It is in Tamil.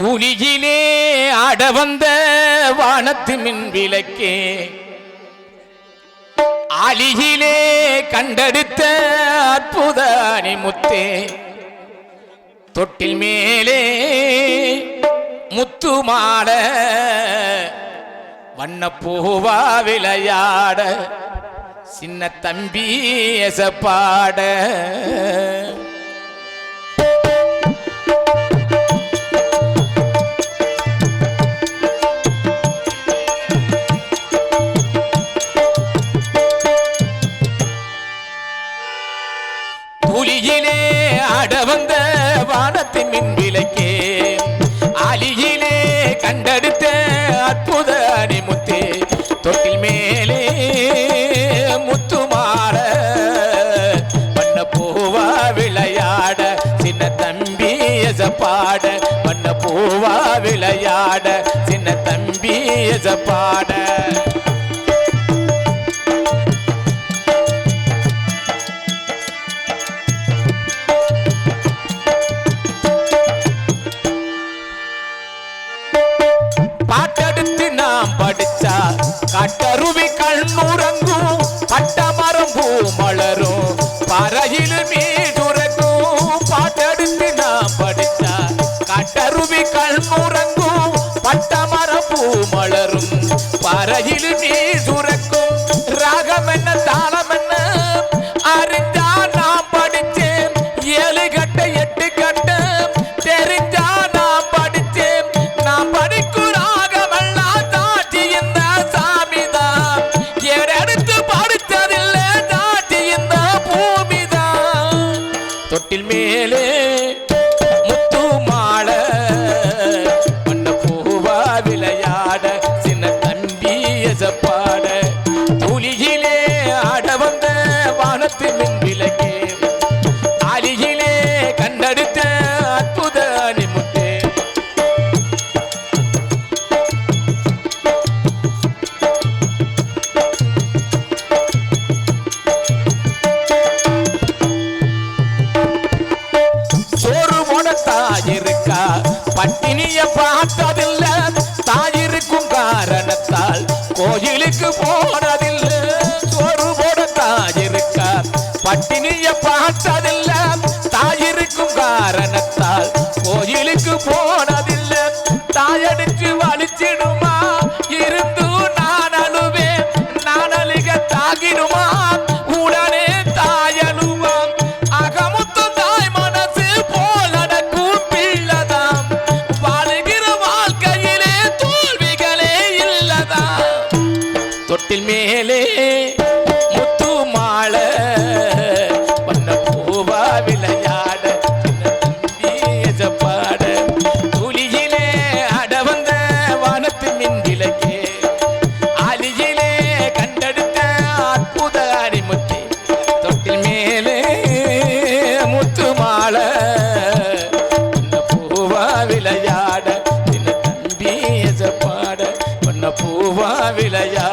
துணியிலே ஆட வந்த வானத்து மின் விளக்கே. அலியிலே கண்டெடுத்த அற்புத அணிமுத்தே. தொட்டில் மேலே முத்து மாட வண்ணப்பூவா விளையாட. சின்ன தம்பி எசப்பாட. அலியிலே ஆட வந்த வானத்தின் மின் விளக்கே அலியிலே கண்டெடுத்த அற்புத அணிமுத்தே. தொட்டில் மேலே முத்துமாற பண்ண வண்ண பூவா விளையாட சின்ன தம்பி எசப்பாட. பண்ண பூவா விளையாட சின்ன தம்பி எசப்பாட. கட்டருவி கண்ணுறங்கும் பட்டமரம் பூ மலரும். பறையில் மீதுறங்கும் பாட்டெடுத்து நான் படிச்சா கட்டருவி கண்ணுறங்கும் பட்டமரம் பூ மலரும். பறையில் மீது தொட்டில் மேலே முத்து மாலை வண்ண பூவா விளையாட சின்ன தம்பி எசப்பாட. புலியிலே ஆட வந்த வானத்து மின் விளக்கே தாயிருக்கா? பட்டினிய பார்த்ததில்ல. தாயிருக்கும் காரணத்தால் கோயிலுக்கு போனதில்ல. சோறு போட தாயிருக்கா? பட்டினிய பார்த்ததில்ல. தாயிருக்கும் காரணத்தால் கோயிலுக்கு போனதில்ல. தாயடிச்சு வலிச்சிடுமா? இருந்தும் நான் அழுவேன். நான் அழுக தாகிடுமா? தொட்டில் மேலே முத்து மாலை பண்ண பூவா விளையாட பாட துளியிலே அட வந்த வானத்து மின் விளக்கே அலியிலே கண்டெடுத்த அற்புத அடிமுத்தி தொட்டில் மேலே முத்து மாலை பூவா விளையாட பாட பண்ண பூவா விளையாட.